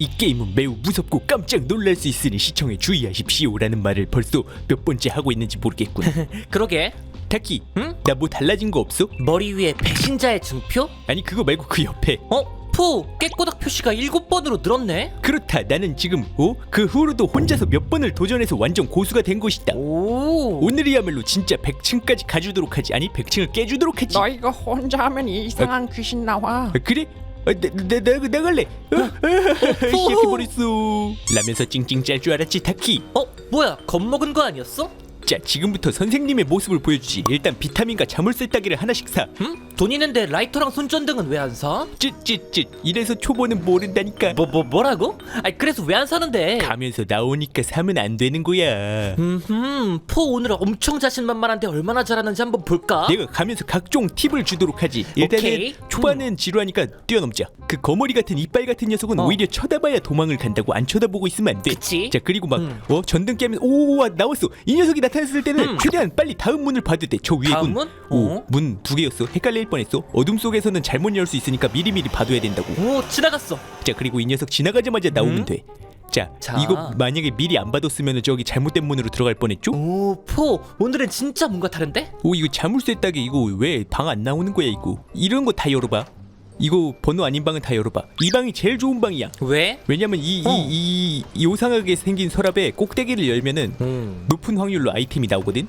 이 게임은 매우 무섭고 깜짝 놀랄 수 있으니 시청에 주의하십시오라는 말을 벌써 몇 번째 하고 있는지 모르겠군. 그러게 타키, 응? 나 뭐 달라진 거 없어? 머리 위에 배신자의 증표? 아니 그거 말고 그 옆에. 어? 포 깨꼬닥 표시가 일곱 번으로 늘었네? 그렇다. 나는 지금 어? 그 후로도 혼자서 몇 번을 도전해서 완전 고수가 된 것이다. 오 오늘이야말로 진짜 100층까지 가주도록 하지. 아니 100층을 깨주도록 하지. 너 이거 혼자 하면 이상한 귀신 나와. 아, 그래? 아, 나, 나, 나, 나갈래. 어, 어, 시작해버렸어. 라면서 찡찡 짤 줄 알았지 타키. 어? 뭐야 겁먹은 거 아니었어? 자 지금부터 선생님의 모습을 보여주지. 일단 비타민과 자물쇠 따기를 하나씩 사. 응? 돈 있는데 라이터랑 손전등은 왜 안 사? 찌찌찌. 이래서 초보는 모른다니까. 뭐 뭐 뭐라고? 아니 그래서 왜 안 사는데? 가면서 나오니까 사면 안 되는 거야. 음흠 포 오늘 엄청 자신만만한데 얼마나 잘하는지 한번 볼까? 내가 가면서 각종 팁을 주도록 하지. 일단은 오케이. 초반은 지루하니까 뛰어넘자. 그 거머리 같은 이빨 같은 녀석은 어. 오히려 쳐다봐야 도망을 간다고 안 쳐다보고 있으면 안 돼. 그치. 자 그리고 막 음. 어, 전등 깨면서 오 와, 나왔어. 이 녀석이 나타 났을 때는 음. 최대한 빨리 다음 문을 봐도 돼. 저 위에 다음 문. 문? 어? 오문 두 개였어. 헷갈릴 뻔했어. 어둠 속에서는 잘못 열 수 있으니까 미리미리 봐둬야 된다고. 오 지나갔어 자 그리고 이 녀석 지나가자마자 나오면 음. 돼. 자, 자. 이거 만약에 미리 안 봐뒀으면 저기 잘못된 문으로 들어갈 뻔했죠? 오 포 오늘은 진짜 뭔가 다른데? 오 이거 자물쇠 따기 이거 왜 방 안 나오는 거야 이거 이런 거 다 열어봐 이거 번호 아닌 방은 다 열어봐 이 방이 제일 좋은 방이야 왜? 왜냐면 이이 어. 이 요상하게 생긴 서랍에 꼭대기를 열면은 음. 높은 확률로 아이템이 나오거든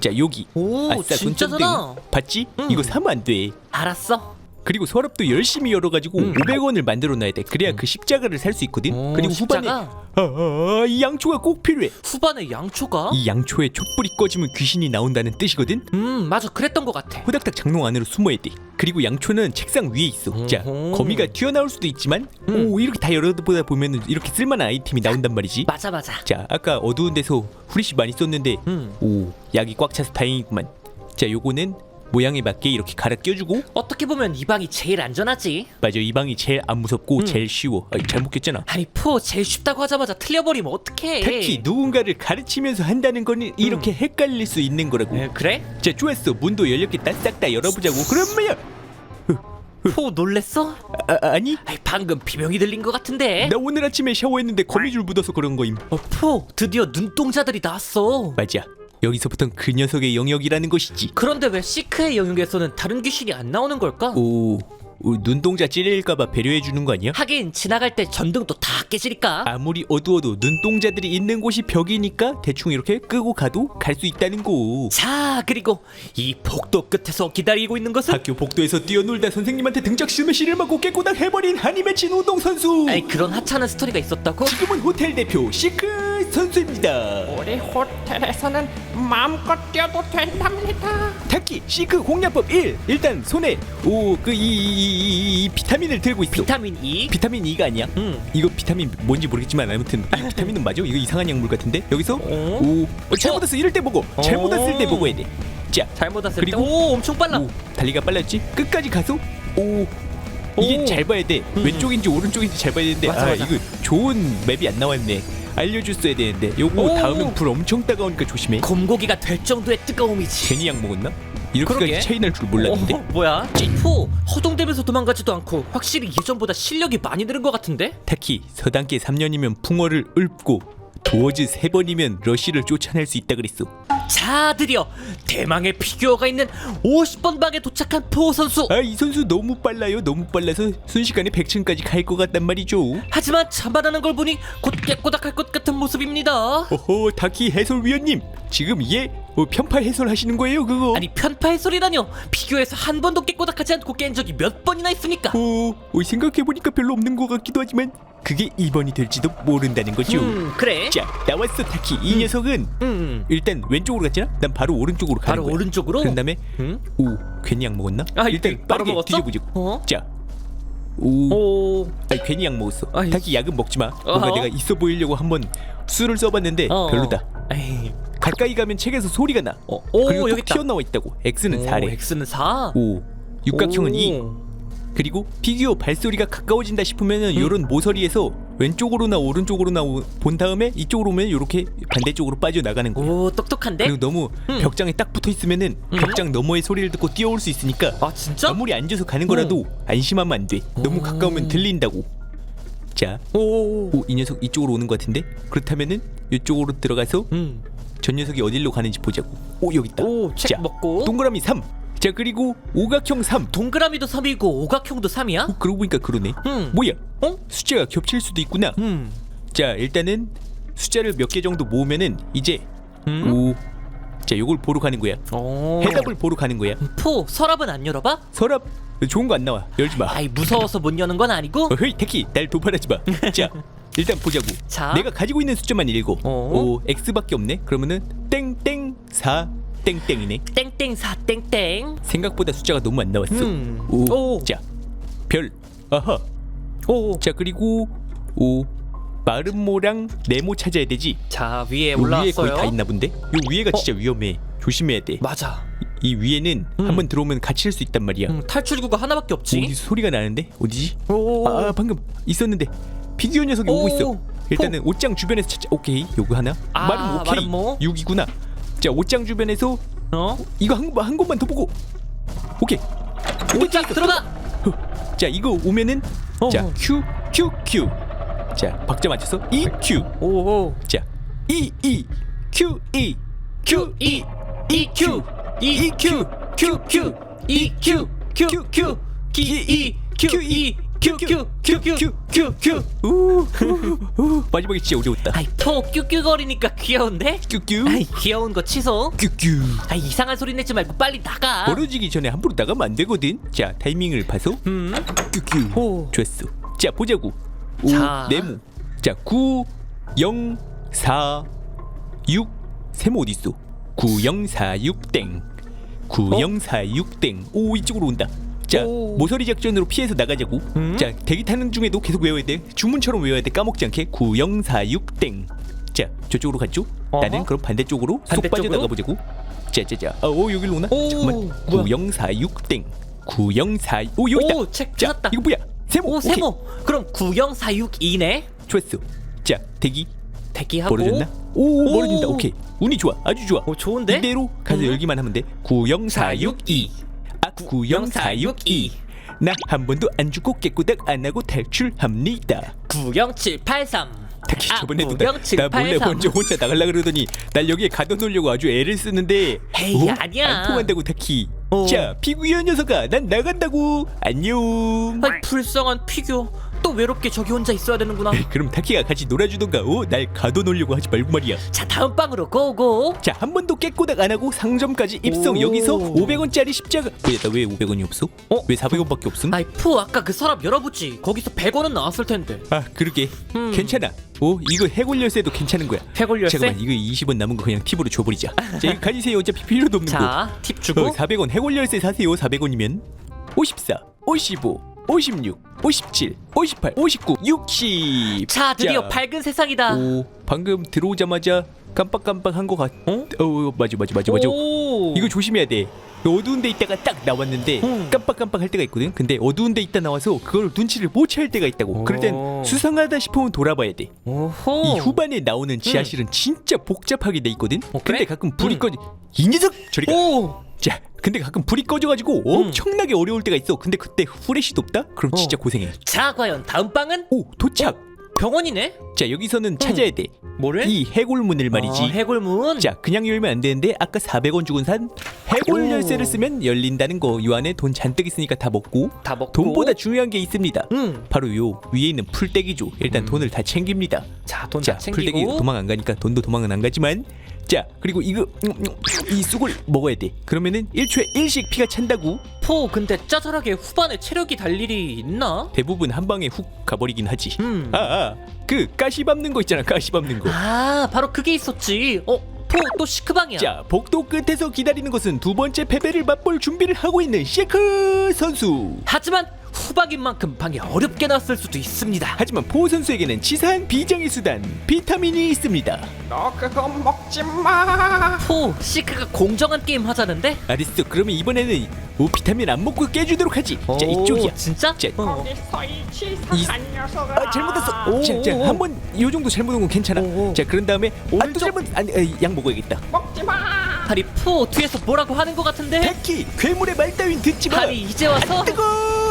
자 여기 오 아싸 진짜잖아 손전등 봤지? 음. 이거 사면 안 돼 알았어 그리고 서랍도 열심히 열어가지고 음. 500원을 만들어 놔야 돼 그래야 그 십자가를 살 수 있거든 오, 그리고 후반에 십자가? 아, 아, 이 양초가 꼭 필요해 후반에 양초가? 이 양초에 촛불이 꺼지면 귀신이 나온다는 뜻이거든 음 맞아 그랬던 것 같아 호닥닥 장롱 안으로 숨어야 돼. 그리고 양초는 책상 위에 있어. 자, 음흠. 거미가 튀어나올 수도 있지만, 음. 오 이렇게 다 열어보다 보면은 이렇게 쓸만한 아이템이 나온단 말이지. 맞아 맞아 자, 아까 어두운 데서 후리씨 많이 썼는데, 음. 오 약이 꽉 차서 다행이구만. 자, 요거는 모양에 맞게 이렇게 갈아 껴주고, 어떻게 보면 이 방이 제일 안전하지 맞아 이 방이 제일 안 무섭고 음. 제일 쉬워. 아, 잘못 꼈잖아. 아니 포 제일 쉽다고 하자마자 틀려버리면 어떡해 특히 누군가를 가르치면서 한다는 거는 이렇게 헷갈릴 수 있는 거라고. 음. 에, 그래? 자, 좋았어. 문도 열렸겠다. 싹 다 열어보자고. 그럼 뭐야? 포 놀랬어? 아, 아니? 아이 방금 비명이 들린 것 같은데 나 오늘 아침에 샤워했는데 거미줄 묻어서 그런 거임. 어, 포 드디어 눈동자들이 나왔어 맞아. 여기서부턴 그 녀석의 영역이라는 것이지. 그런데 왜 시크의 영역에서는 다른 귀신이 안 나오는 걸까? 오, 오, 눈동자 찌를까봐 배려해 주는 거 아니야? 하긴 지나갈 때 전등도 다 깨지니까 아무리 어두워도 눈동자들이 있는 곳이 벽이니까 대충 이렇게 끄고 가도 갈 수 있다는 거. 자 그리고 이 복도 끝에서 기다리고 있는 것은 학교 복도에서 뛰어놀다 선생님한테 등짝 스매시를 맞고 깨꼬닥 해버린 한이 맺힌 운동 선수. 아니 그런 하찮은 스토리가 있었다고? 지금은 호텔 대표 시크 선수입니다. 우리 호텔에서는 마음껏 뛰어도 된답니다. 타키 시크 공략법 1. 일단 손에 오그 이이이 비타민을 들고 있어. 비타민 E? 비타민 E가 아니야? 응 이거 비타민 뭔지 모르겠지만 아무튼 이 비타민은 맞아? 이거 이상한 약물 같은데 여기서 어? 오 어, 잘못 어. 왔을 이럴 때 먹어 잘못 어. 왔을 때 먹어야 돼. 자 잘못 왔을 그리고- 때오 엄청 빨라 오, 달리가 빨랐지? 끝까지 가서 오 이게 오. 잘 봐야 돼. 음. 왼쪽인지 오른쪽인지 잘 봐야 되는데 맞아, 아 맞아. 이거 좋은 맵이 안 나왔네. 알려줬어야 되는데 요거 오. 다음엔 불 엄청 따가우니까 조심해. 곰고기가 될 정도의 뜨거움이지 괜히 약 먹었나? 이렇게까지 그러게. 차이 날 줄 몰랐는데. 어, 뭐야? 포 허둥대면서 도망가지도 않고 확실히 예전보다 실력이 많이 늘은 것 같은데? 특히 서당계 3년이면 풍어를 읊고 도어즈 3번이면 러쉬를 쫓아낼 수 있다 그랬어. 자 드디어 대망의 피규어가 있는 50번 방에 도착한 포 선수 아 이 선수 너무 빨라요. 너무 빨라서 순식간에 100층까지 갈 것 같단 말이죠. 하지만 자만하는 걸 보니 곧 깨꼬닥할 것 같은 모습입니다 어허 다키 해설위원님 지금 얘 어, 편파 해설하시는 거예요 그거? 아니 편파의 소리라뇨 피규어에서 한 번도 깨꼬닥하지 않고 깬 적이 몇 번이나 있습니까 어, 어, 생각해보니까 별로 없는 것 같기도 하지만 그게 2번이 될지도 모른다는 거죠. 음 그래 자 나왔어 타키 이 녀석은 음 일단 왼쪽으로 갔잖아. 난 바로 오른쪽으로 가는 바로 거야. 오른쪽으로 그런 다음에 음? 오 괜히 약 먹었나? 아, 일단 바로 빠르게 먹었어? 뒤져보자. 어? 자, 오, 오 아니 괜히 약 먹었어. 아이. 타키 약은 먹지 마. 뭔가 어허. 내가 있어 보이려고 한번 술을 써봤는데 어. 별로다. 에이 가까이 가면 책에서 소리가 나. 어, 오, 그리고 또 여기 있다. 튀어나와 있다고. X는 오, 4래. X는 4 오, 육각형은 오. 2. 그리고 피규어 발소리가 가까워진다 싶으면은 음. 요런 모서리에서 왼쪽으로나 오른쪽으로나 오- 본 다음에 이쪽으로 오면 요렇게 반대쪽으로 빠져 나가는 거야. 오 똑똑한데? 그리고 너무 음. 벽장에 딱 붙어 있으면은 음. 벽장 너머의 소리를 듣고 뛰어올 수 있으니까 아 진짜? 아무리 앉아서 가는 거라도 안심하면 안 돼. 너무 오. 가까우면 들린다고. 자, 오. 오, 이 녀석 이쪽으로 오는 것 같은데? 그렇다면은 이쪽으로 들어가서 음. 전 녀석이 어디로 가는지 보자고. 오, 여기 있다. 오, 책 자, 먹고. 동그라미 3. 자, 그리고 오각형 3. 동그라미도 3이고 오각형도 3이야? 어, 그러고 보니까 그러네. 음. 뭐야? 어? 숫자가 겹칠 수도 있구나. 음. 자, 일단은 숫자를 몇 개 정도 모으면은 이제 음. 오. 자, 요걸 보러 가는 거야. 오. 해답을 보러 가는 거야. 포 서랍은 안 열어봐? 서랍 좋은 거 안 나와. 열지 마. 아이 무서워서 못 여는 건 아니고. 어, 헤이 택키 날 도발하지 마. 자 일단 보자고. 자. 내가 가지고 있는 숫자만 읽어. 어? 오 x밖에 없네. 그러면은 땡땡 4 땡땡이네. 땡땡 사 땡땡. 생각보다 숫자가 너무 안 나왔어. 음. 오. 오. 자. 별. 아하. 오. 자 그리고 오 마름모랑 네모 찾아야 되지. 자 위에 요 위에 올라왔어요. 거의 다 있나 본데. 요 위에가 어? 진짜 위험해. 조심해야 돼. 맞아. 이 위에는 음. 한번 들어오면 갇힐 수 있단 말이야. 음, 탈출구가 하나밖에 없지. 어디서 소리가 나는데? 어디지? 오. 아 방금 있었는데 피규어 녀석이 오고 오. 있어. 일단은 옷장 주변에서 찾자. 오케이 요거 하나. 아, 말은 오케이. 마름모. 6이구나. 자 옷장 주변에서 어? 이거 한, 한 곳만 더 보고. 오케이. 오자 들어가. 자 이거 오면은 어. 자 Q Q Q. 자 박자 맞춰서 E Q. 오. 자 E E Q E Q E E Q E Q Q Q E Q Q Q Q E Q E Q 우. 마지막에 진짜 어려웠다. 아이 포 뀨뀨거리니까 귀여운데? 큐큐 아이 귀여운 거 취소. 큐큐. 아이 이상한 소리 내지 말고 빨리 나가. 벌어지기 전에 함부로 나가면 안 되거든. 자 타이밍을 봐서 음. 큐큐. 오. 좋았어. 자 보자고. 오, 자. 네모. 자 9, 0, 4, 6. 세모 어디 있어? 9, 0, 4, 6 땡. 9, 어? 0, 4, 6 땡. 오 이쪽으로 온다. 자 오. 모서리 작전으로 피해서 나가자고. 음? 자 대기 타는 중에도 계속 외워야 돼. 주문처럼 외워야 돼. 까먹지 않게. 9, 0, 4, 6 땡. 자 저쪽으로 갔죠? 어허. 나는 그럼 반대쪽으로 쏙 반대쪽으로? 빠져나가 보자고. 자자자. 아, 오 여기로 오나? 오, 잠깐만. 뭐야? 9, 0, 4, 6 땡. 9, 0, 4, 오 여기 있다. 오, 책 자 찾았다. 이거 뭐야? 세모. 오 오케이. 세모. 그럼 90462네. 좋았어. 자, 대기 대기하고. 벌어졌나? 오, 오. 벌어진다. 오케이. 운이 좋아. 아주 좋아. 오 좋은데? 이대로 가서 음. 열기만 하면 돼. 90462. 아, 90462. 나 한 번도 안 죽고 깨꼬닥 안 하고 탈출합니다. 90783. 타키 아, 저번에 도 나, 나 몰래 90783. 먼저 혼자 나가려 그러더니 날 여기에 가둬놓으려고 아주 애를 쓰는데 에이, 어? 아니야. 안 통한다고 타키 어. 자 피구이어 녀석아 난 나간다고 안녕 아이 불쌍한 피규어. 또 외롭게 저기 혼자 있어야 되는구나. 그럼 타키가 같이 놀아주던가 어? 날 가둬놓으려고 하지 말고 말이야 자 다음 방으로 고고. 자, 한 번도 깨꼬닥 안 하고 상점까지 입성. 오. 여기서 500원짜리 십자가. 뭐야, 나왜 500원이 없어? 어? 왜 400원밖에 없음? 아이 포 아까 그 서랍 열어보지. 거기서 100원은 나왔을 텐데. 아, 그러게. 음. 괜찮아. 오, 이거 해골 열쇠도 괜찮은 거야. 해골 열쇠? 잠깐만, 이거 20원 남은 거 그냥 팁으로 줘버리자. 자, 이거 가지세요. 어차피 필요도 없는 거. 자, 팁 주고. 어, 400원 해골 열쇠 사세요. 400원이면 54, 55, 56, 57, 58, 59, 60. 자, 드디어 자, 밝은 세상이다. 오, 방금 들어오자마자 깜빡깜빡 한 거 같. 어? 어, 맞아, 맞아, 맞아, 맞아. 오. 이거 조심해야 돼. 어두운 데 있다가 딱 나왔는데 음. 깜빡깜빡 할 때가 있거든. 근데 어두운 데 있다 나와서 그걸 눈치를 못 챌 때가 있다고. 그럴 땐 오. 수상하다 싶으면 돌아봐야 돼. 오호. 이 후반에 나오는 지하실은 진짜 복잡하게 돼 있거든. 어, 근데 그래? 가끔 불이 음. 꺼지. 이 녀석 저리 가. 오. 자, 근데 가끔 불이 꺼져가지고 엄청나게 어려울 때가 있어. 근데 그때 후레쉬도 없다? 그럼 어. 진짜 고생해. 자, 과연 다음 방은 오 도착. 병원이네. 자 여기서는 찾아야 돼. 뭐를? 이 해골문을 말이지. 어, 해골문. 자 그냥 열면 안 되는데 아까 400원 주고 산 해골 오. 열쇠를 쓰면 열린다는 거. 요 안에 돈 잔뜩 있으니까 다 먹고 다 먹고. 돈보다 중요한 게 있습니다. 응. 바로 요 위에 있는 풀떼기죠. 일단 음. 돈을 다 챙깁니다. 자, 돈 자 다 챙기고. 풀떼기 도망 안 가니까 돈도 도망은 안 가지만 자 그리고 이거 이 쑥을 먹어야 돼. 그러면은 1초에 1씩 피가 찬다고. 포 근데 짜잘하게 후반에 체력이 달 일이 있나? 대부분 한 방에 훅 가버리긴 하지. 음. 아, 아, 그 가시 밟는 거 있잖아. 가시 밟는 거. 아, 바로 그게 있었지. 어, 포 또 시크방이야. 자, 복도 끝에서 기다리는 것은 두 번째 패배를 맛볼 준비를 하고 있는 셰크 선수. 하지만 후방인 만큼 방이 어렵게 나왔을 수도 있습니다. 하지만 포 선수에게는 치사한 비장의 수단 비타민이 있습니다. 너 그거 먹지 마. 포 시크가 공정한 게임 하자는데? 알았어. 그러면 이번에는 오 비타민 안 먹고 깨주도록 하지. 자, 오, 이쪽이야. 진짜? 자, 어. 거기서 이 치사한 녀석아. 아 잘못했어. 오, 자, 자, 오. 한번 요 정도 잘못 온건 괜찮아. 오, 오. 자, 그런 다음에 아또 오른쪽. 잘못 아니, 아, 약 먹어야겠다. 먹지 마. 아니 포 뒤에서 뭐라고 하는 것 같은데? 타키 괴물의 말 따윈 듣지 마 아니 이제 와서 뜨거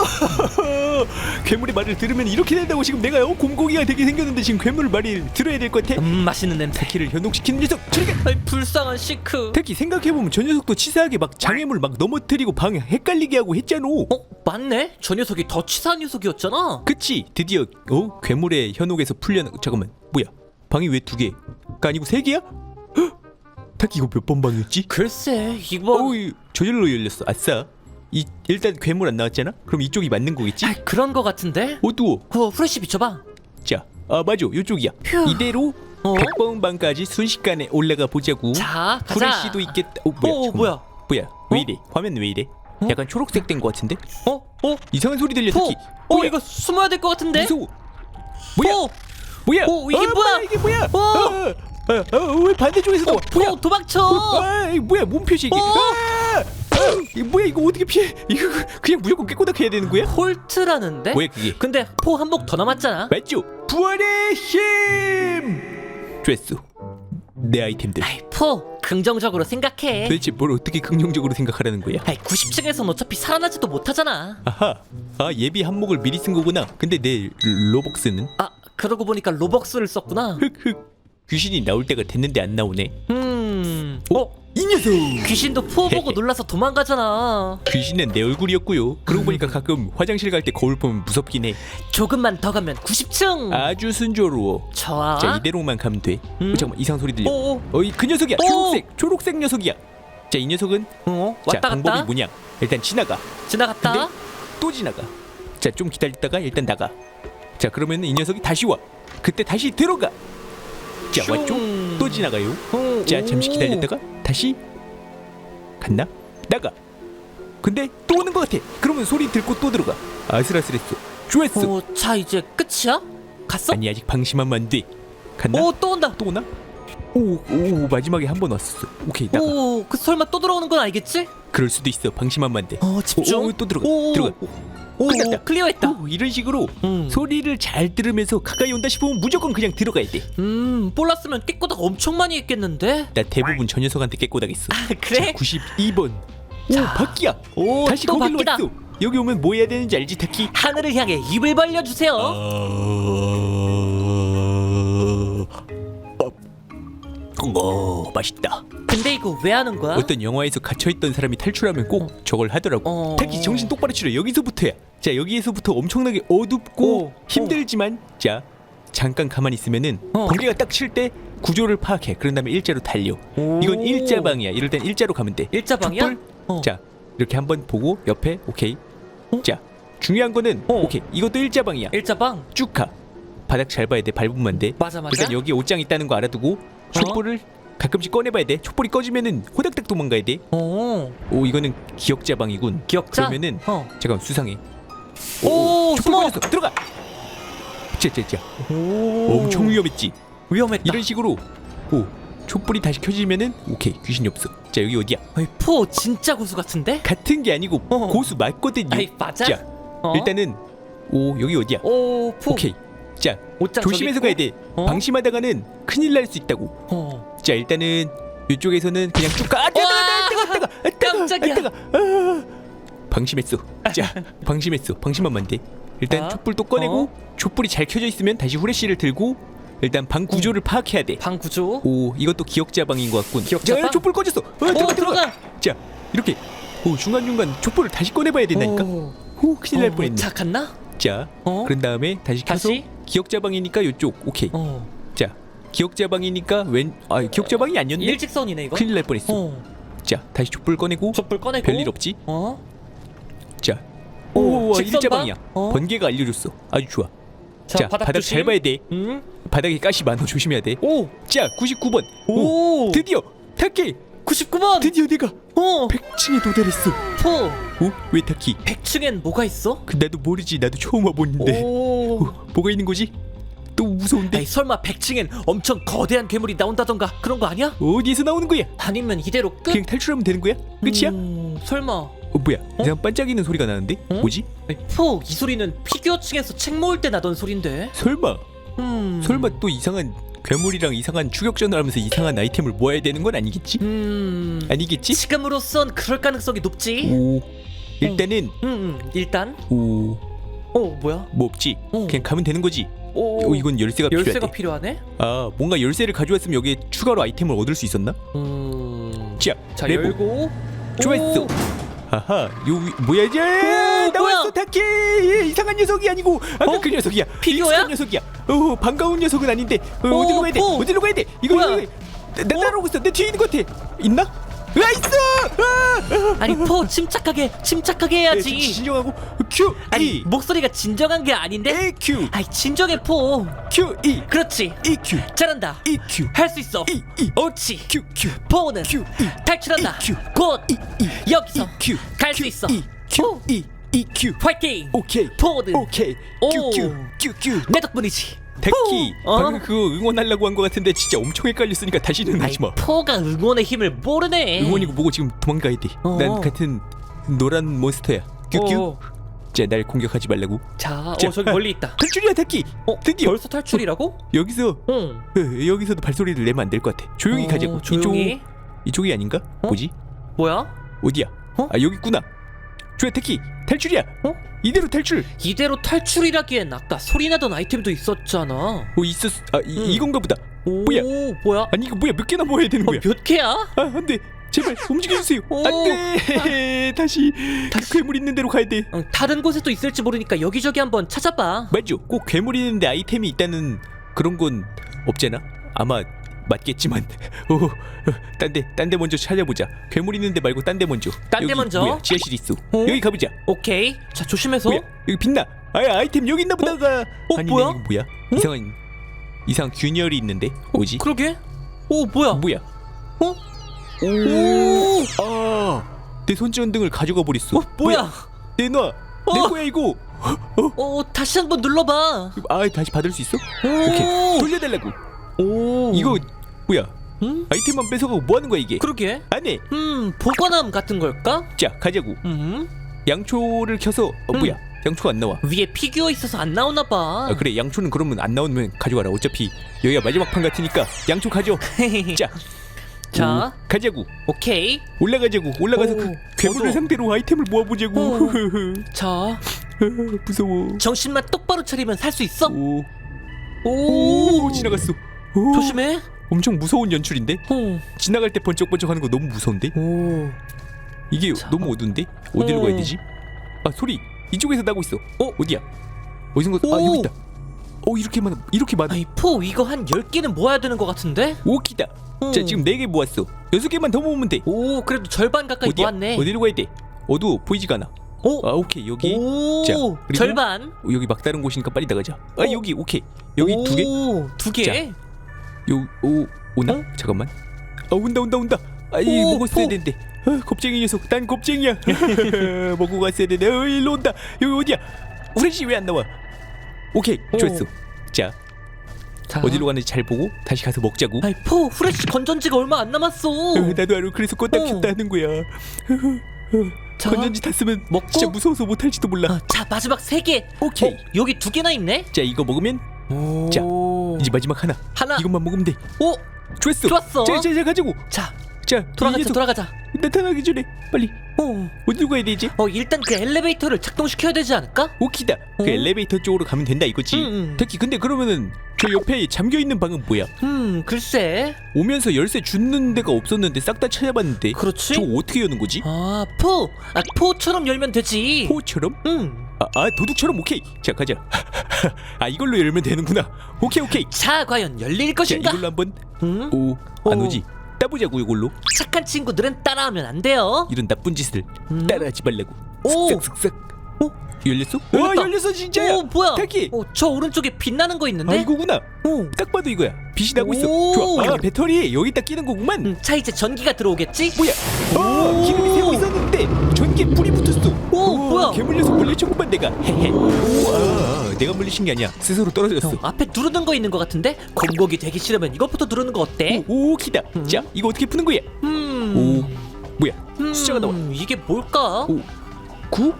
괴물의 말을 들으면 이렇게 된다고 지금 내가 어, 공공이가 되게 생겼는데 지금 괴물 말을 들어야 될 것 같아 음 맛있는 냄새. 타키를 현혹시키는 녀석 저리가 아이 불쌍한 시크. 타키 생각해보면 저 녀석도 치사하게 막 장애물 막 넘어뜨리고 방 헷갈리게 하고 했잖아 어 맞네. 저 녀석이 더 치사한 녀석이었잖아. 그치 드디어 어 괴물의 현혹에서 풀려 잠깐만 뭐야 방이 왜 두 개 가 아니고 세 개야? 헉! 타키 이거 몇 번 방이었지? 글쎄 이거 어우 저절로 열렸어 아싸 이 일단 괴물 안 나왔잖아? 그럼 이쪽이 맞는 거겠지? 아 그런 거 같은데? 어두워 어 후레쉬 비춰봐. 자, 아 맞아 요쪽이야 휴. 이대로 어? 100번 방까지 순식간에 올라가 보자고 자 가자. 후레쉬도 있겠다 어 뭐야 어 잠깐만. 뭐야? 뭐야 왜 이래 화면 왜 이래 어? 약간 초록색 된 거 같은데? 어 어? 이상한 소리 들려 포. 특히 어 이거 숨어야 될 것 같은데? 무서워 뭐야 포. 뭐야 어, 이게 어, 뭐야? 이게 뭐야 어. 어, 어, 어, 왜 반대쪽에서도 어, 뭐야 포 도망쳐. 아, 이게 뭐야 몸 표시 이게 어. 아! 아, 이게 뭐야 이거 어떻게 피해 이거 그냥 무조건 깨꼬닥 해야 되는 거야? 홀트라는데? 뭐야 그게 근데 포한목더 남았잖아. 맞죠? 부활의 힘! 됐어 내 아이템들 아이 포 긍정적으로 생각해. 도대체 뭘 어떻게 긍정적으로 생각하라는 거야? 아이 90층에선 어차피 살아나지도 못하잖아. 아하 아 예비 한목을 미리 쓴 거구나 근데 내 로벅스는 아 그러고 보니까 로벅스를 썼구나. 흑흑 귀신이 나올 때가 됐는데 안 나오네 음. 어? 이 녀석 귀신도 포 보고 놀라서 도망가잖아. 귀신은 내 얼굴이었고요 그러고 보니까 가끔 화장실 갈 때 거울 보면 무섭긴 해 조금만 더 가면 90층. 아주 순조로워 좋아. 자 이대로만 가면 돼 음? 어, 잠깐만 이상 소리 들려 오. 어이 그 녀석이야 오. 초록색 초록색 녀석이야 자 이 녀석은 어? 자 왔다 방법이 갔다. 뭐냐 일단 지나가 지나갔다. 근데 또 지나가 자 좀 기다렸다가 일단 나가 자 그러면 이 녀석이 다시 와 그때 다시 들어가 자 슝. 왔죠? 또 지나가요? 어, 자 잠시 오. 기다렸다가 다시 갔나 나가. 근데 또 오는 것 같아. 그러면 소리 듣고 또 들어가. 아슬아슬했어. 좋았어 어, 자 이제 끝이야? 갔어? 아니 아직 방심하면 안 돼. 갔나 오 또 온다. 또 오나? 오, 오 마지막에 한 번 왔었어. 오케이 나가. 오, 그 설마 또 들어오는 건 알겠지? 그럴 수도 있어. 방심하면 안 돼. 어, 집중. 오, 오, 또 들어가. 오, 들어가 오, 끝났다. 클리어했다. 오, 이런 식으로 음. 소리를 잘 들으면서 가까이 온다 싶으면 무조건 그냥 들어가야 돼. 음, 몰랐으면 깨꼬닥 엄청 많이 했겠는데. 나 대부분 저 녀석한테 깨꼬닥했어. 아, 그래? 92번. 오 자. 바퀴야. 오, 다시 또 거기로 바퀴다. 왔어. 여기 오면 뭐 해야 되는지 알지 타키? 하늘을 향해 입을 벌려 주세요. 어, 맛있다. 근데 이거 왜 하는 거야? 어떤 영화에서 갇혀있던 사람이 탈출하면 꼭 저걸 하더라고. 어. 타키 정신 똑바로 차려. 여기서부터야. 자 여기에서부터 엄청나게 어둡고 어. 힘들지만 자 잠깐 가만히 있으면은 어. 번개가 딱 칠 때 구조를 파악해. 그런 다음에 일자로 달려. 오. 이건 일자방이야. 이럴 땐 일자로 가면 돼. 일자방이야? 촛불? 어. 자 이렇게 한번 보고 옆에 오케이. 어? 자 중요한 거는 어. 오케이 이것도 일자방이야. 일자방. 쭉 가. 바닥 잘 봐야 돼. 밟으면 안 돼. 맞아 맞아. 일단 여기 옷장 있다는 거 알아두고 촛불을 가끔씩 꺼내봐야 돼. 촛불이 꺼지면은 호닥닥 도망가야 돼. 어. 오 이거는 기억자방이군. 기억자? 그러면은 어. 잠깐 수상해. 오, 촛불 숨어. 꺼냈어. 들어가. 쟤쟤쟤 오. 엄청 위험했지. 위험했다. 이런 식으로 오 촛불이 다시 켜지면은 오케이 귀신이 없어. 자 여기 어디야? 아이, 포 진짜 고수 같은데? 같은 게 아니고 어. 고수 맞거든요. 아이 맞아. 자 어? 일단은 오 여기 어디야? 오, 포. 오케이. 자 옷장 조심해서 저기 가야 있고. 돼. 어? 방심하다가는 큰일 날 수 있다고. 어. 자 일단은 이쪽에서는 그냥 쭉 가. 아, 뜨거, 와! 뜨거, 뜨거, 뜨거, 뜨거, 깜짝이야. 뜨거. 아, 방심했어. 자, 방심했어. 방심하면 안 돼. 일단 자, 촛불 또 꺼내고 촛불이 잘 켜져 있으면 다시 후레쉬를 들고 일단 방 구조를 파악해야 돼. 방 구조. 오, 이것도 기억자 방인 것 같군. 기억자 자, 방? 촛불 꺼졌어. 어, 들어가, 오, 들어가. 자, 이렇게. 오, 중간 중간 촛불을 다시 꺼내봐야 된다니까. 오. 오, 큰일 날 어, 뻔했네. 자, 갔나? 자, 어? 그런 다음에 다시 켜서 다시? 기억자 방이니까 이쪽. 오케이. 어. 자, 기억자 방이니까 왼. 아, 기억자 방이 아니었네. 일직선이네 이거. 큰일 날 뻔했어. 어. 자 다시 촛불 꺼내고 촛불 꺼내고. 별일 없지? 어? 자 오, 오, 직선방? 일자방이야 어? 번개가 알려줬어 아주 좋아 자, 자, 바닥 바닥, 조심. 잘 봐야 돼 응? 바닥에 가시 많아 조심해야 돼자 오. 99번 오. 드디어 타키 99번. 드디어 내가 어. 100층에 도달했어 포. 어? 왜 타키 100층엔 뭐가 있어? 그 나도 모르지 나도 처음 와보는데 오. 어, 뭐가 있는 거지? 또 무서운데 에이 설마 100층엔 엄청 거대한 괴물이 나온다던가 그런 거 아니야? 어디에서 나오는 거야? 아니면 이대로 끝? 그냥 탈출하면 되는 거야? 끝이야? 음, 설마 어 뭐야 이상 반짝이는 소리가 나는데? 어? 뭐지? 포, 이 소리는 피규어층에서 책 모을 때 나던 소린데 설마 음... 설마 또 이상한 괴물이랑 이상한 추격전을 하면서 이상한 아이템을 모아야 되는 건 아니겠지? 음 아니겠지? 지금으로선 그럴 가능성이 높지 오 일단은 음, 음 일단? 오 어 뭐야? 뭐 없지. 어. 그냥 가면 되는 거지. 오. 어, 이건 열쇠가, 열쇠가 필요하대. 필요하네? 아 뭔가 열쇠를 가져왔으면 여기에 추가로 아이템을 얻을 수 있었나? 음... 자, 자 레버. 열고. 좋았어. 오! 하하 요 위- 뭐야 이제? 나왔어 뭐야? 타키 예, 이상한 녀석이 아니고. 아까 어? 그 녀석이야. 피규어야? 익숙한 녀석이야. 어 반가운 녀석은 아닌데. 어, 오, 어디로 가야 돼? 오. 어디로 가야 돼? 이거 뭐야? 이거. 나, 나 따라오고 있어. 내 뒤에 있는 것 같아. 있나? 아 있어? 아! 아니 포 침착하게 침착하게 네, 해야지. 진- 진정하고. Q 아니 E 목소리가 진정한 게 아닌데? A Q. 아이 진정해 포. Q E. 그렇지. E Q. 잘한다. E Q. 할 수 있어. E E. 옳지. Q Q. 포는 Q E. 탈출한다. EQ. 곧 E E. 여기서 E Q. 갈 수 Q, 있어. E. Q 오. E. E Q. 화이팅. 오케이. 포는 오케이. 오. Q. Q Q Q. 내 덕분이지 데키 어? 방금 그거 응원하려고 한 것 같은데 진짜 엄청 헷갈렸으니까 다시는 아이 하지 마 포가 응원의 힘을 모르네 응원이고 뭐고 지금 도망가야 돼. 어. 난 같은 노란 몬스터야. 큐큐. 어. 자, 날 공격하지 말라고. 자, 자. 어 저기 멀리 있다 탈출이야, 데키. 어 드디어. 벌써 탈출이라고? 여기서 응 어, 여기서도 발소리를 내면 안 될 것 같아. 조용히 어, 가자고. 조용히 이쪽 이쪽이 아닌가? 어? 뭐지? 뭐야? 어디야? 어? 아 여기 있구나. 데키. 탈출이야. 어? 이대로 탈출. 이대로 탈출이라기엔 아까 소리 나던 아이템도 있었잖아 어 있었. 아 이, 응. 이건가 보다. 오 뭐야? 뭐야? 아니 이거 뭐야? 몇 개나 모아야 되는 어, 거야? 몇 개야? 아 안돼. 제발 움직여 주세요. 오. 안돼. 다시 다시 괴물 있는 데로 가야 돼. 어, 다른 곳에도 있을지 모르니까 여기저기 한번 찾아봐 맞죠? 꼭 괴물 있는데 아이템이 있다는 그런 건 없잖아. 아마 맞겠지만, 어, 딴데 딴 데 먼저 찾아보자. 괴물 있는데 말고 딴 데 먼저. 딴데 여기 먼저? 뭐야? 지하실 있어. 어? 여기 가보자. 오케이 자 조심해서 뭐야? 여기 빛나. 아, 아이템 여기 있나 보다가. 어, 아니네, 뭐야? 이거 뭐야? 이상한 이상 균열이 있는데 뭐지? 그러게 오 뭐야 뭐야? 어? 오, 아, 내 손전등을 가져가 버렸어. 어 뭐야 내놔. 내 어. 거야 이거. 어 다시 한번 눌러봐 아, 다시 받을 수 있어? 오 오케이. 돌려달라고. 오 이거 뭐야? 음? 아이템만 뺏어가고 뭐 하는 거야 이게? 그러게 안해. 음 보관함 같은 걸까? 자 가자고. 음 양초를 켜서 어 음. 뭐야? 양초가 안 나와. 위에 피규어 있어서 안 나오나 봐 아 그래 양초는 그러면 안 나오면 가져가라. 어차피 여기가 마지막 판 같으니까 양초 가져. 자, 자 오, 가자고. 오케이 올라가자고. 올라가서 오, 그 괴물을 어두워. 상대로 아이템을 모아보자고. 오. 자 무서워. 정신만 똑바로 차리면 살 수 있어 오, 오, 오 지나갔어. 오, 조심해 엄청 무서운 연출인데 오, 지나갈 때 번쩍번쩍하는 거 너무 무서운데 오. 이게 자. 너무 어두운데 어디로 어. 가야 되지? 아 소리 이쪽에서 나고 있어. 어 어디야? 어디서 아 오. 여기 있다. 어 이렇게 많아 이렇게 많아. 아이 포 이거 한 10개는 모아야 되는 것 같은데? 오키다. 음. 자 지금 네 개 모았어. 여섯 개만 더 모으면 돼. 오 그래도 절반 가까이 어디야? 모았네 어디로 가야 돼? 어두워 보이지가 않아. 오, 아 오케이 여기 오 자, 그리고- 절반 어, 여기 막다른 곳이니까 빨리 나가자. 아 어. 여기 오케이 여기 두 개. 두 개 자. 요오 오나? 어? 잠깐만. 아 온다 온다 온다. 아이 오, 먹었어야 오. 되는데. 아, 겁쟁이 녀석. 난 겁쟁이야. 먹고 갔어야 되는데. 어, 일로 온다. 여기 어디야? 후레쉬 왜안 나와? 오케이 오. 좋았어. 자 자. 어디로 가는지 잘 보고 다시 가서 먹자고. 아이 포 후레쉬 건전지가 얼마 안 남았어 어, 나도 알아. 그래서 껐다 어. 켰다 하는 거야. 자, 건전지 탔으면 먹고? 진짜 무서워서 못 할지도 몰라. 어, 자 마지막 세 개 오케이. 어, 여기 두 개나 있네 자 이거 먹으면 오. 자, 이제 마지막 하나. 하나 이것만 먹으면 돼. 오 좋았어. 좋았어. 자, 자, 자 가지고. 자 자, 돌아가자 이 돌아가자 나타나기 전에 빨리 오. 어디로 가야 되지? 어 일단 그 엘리베이터를 작동시켜야 되지 않을까? 오키다. 그 어? 엘리베이터 쪽으로 가면 된다 이거지. 응, 응. 특히 근데 그러면은 저 옆에 잠겨 있는 방은 뭐야? 음 글쎄 오면서 열쇠 주는 데가 없었는데 싹 다 찾아봤는데. 그렇지 저거 어떻게 여는 거지? 아, 포! 아, 포처럼 열면 되지. 포처럼? 응. 아, 아 도둑처럼 오케이. 자 가자. 아 이걸로 열면 되는구나. 오케이 오케이. 자, 과연 열릴 자 것인가? 이걸로 한번 응? 오안 오. 오지. 따보자고 이걸로. 착한 친구들은 따라하면 안 돼요. 이런 나쁜 짓을 음. 따라하지 말라고. 오. 쓱싹쓱싹. 어? 열렸어? 와 열렸다. 열렸어 진짜야. 오, 뭐야? 타키. 어, 저 오른쪽에 빛나는 거 아 있는데? 이거구나. 오. 딱 봐도 이거야. 빛이 나고 있어. 오. 좋아. 아 배터리 여기다 끼는 거구만. 음, 자, 이제 전기가 들어오겠지? 뭐야? 어 기름이 새고 있었는데 전기에 불이 붙었어. 오, 뭐야? 괴물 녀석 물리쳤구만 내가. 헤헤. 우와 내가 물리친 게 아니야. 스스로 떨어졌어. 형, 앞에 누르는 거 있는 거 같은데? 공격이 되기 싫으면 이것부터 누르는 거 어때? 오 키다. 음. 자 이거 어떻게 푸는 거야? 음. 오 뭐야? 음, 숫자가 나와. 이게 뭘까? 오 9?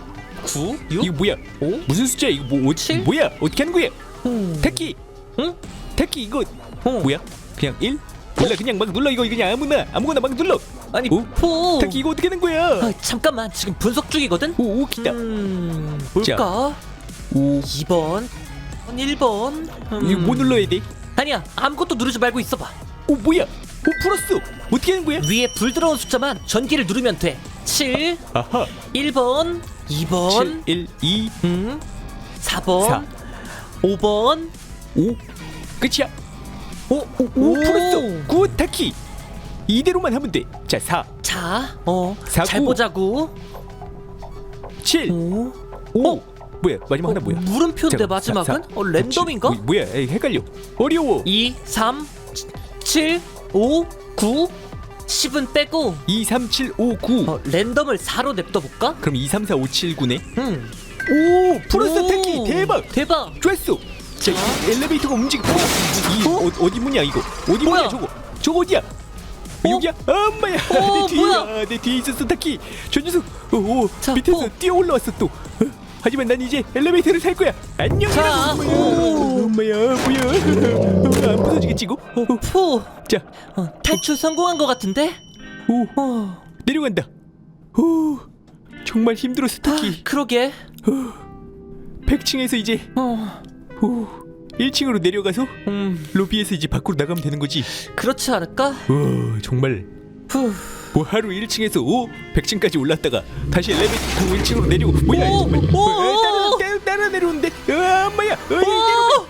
9? 6? 이거 뭐야? 오? 무슨 숫자야? 이거 뭐 어, 칠? 뭐야? 어떻게 하는 거야? 음. 타키. 응? 타키 이거 뭐야? 그냥 1? 몰라 그냥 막 눌러 이거 그냥 아무나 아무거나 막 눌러 아니 어? 포 타키 이거 어떻게 된 거야? 아, 잠깐만. 지금 분석 중이거든? 오 기다. 음 볼까? 오. 2번 1번 음. 이거 뭐 눌러야 돼? 아니야 아무것도 누르지 말고 있어봐. 오 뭐야? 오 풀었어. 어떻게 하는 거야? 위에 불 들어온 숫자만 전기를 누르면 돼. 7, 아하. 1번 2번 7 1 2 음, 4번 사. 5번. 5 끝이야. 오, 오, 오, 오. 풀었어. 굿 타키 이대로만 하면 돼 자 4 자, 어, 사구. 잘 보자고. 7 오, 5 뭐야 마지막 하나 어, 뭐야? 물음표인데 잠깐, 마지막은? 사, 사. 어, 랜덤인가? 뭐, 뭐야 에이, 헷갈려. 어려워. 2, 3, 7, 5, 9 10은 빼고. 2 3 7 5 9 어, 랜덤을 4로 냅둬 볼까? 그럼 2 3 4 5 7 9네? 음. 오 오, 타키 대박. 대박. 좋았어. 자 이 엘리베이터가 움직여. 이 어? 어디 문이야 이거? 어디 뭐야? 문이야 저거? 저거 어디야? 어? 여기야? 엄마야. 어, 내 뒤에 뭐야? 내 뒤에 있었어 타키 저 녀석 오, 오, 자, 밑에서 어. 뛰어 올라왔어 또. 어, 하지만 난 이제 엘리베이터를 탈 거야. 안녕 자, 오. 엄마야 뭐야. 어, 안 부서지겠지 이거 어, 어. 포 자. 어, 탈출 성공한 것 같은데? 오, 어, 내려간다. 오, 정말 힘들었어 아, 타키 그러게. 100층에서 이제. 어, 오, 1층으로 내려가서 음, 로비에서 이제 밖으로 나가면 되는 거지 그렇지 않을까? 와 정말 후. 뭐 하루 1층에서 오 100층까지 올랐다가 다시 엘리베이터 타고 1층으로 내리고 뭐야 오, 정말 오, 어, 따라, 오. 따라, 따라 내려오는데 어, 엄마야 어,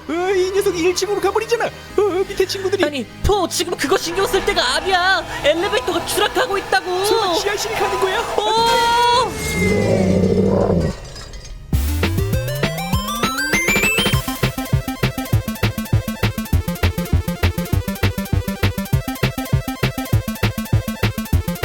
이, 어, 이 녀석이 1층으로 가버리잖아 어, 밑에 친구들이 아니 포 지금 그거 신경 쓸 때가 아니야 엘리베이터가 추락하고 있다고 지하실 가는 거야? 오!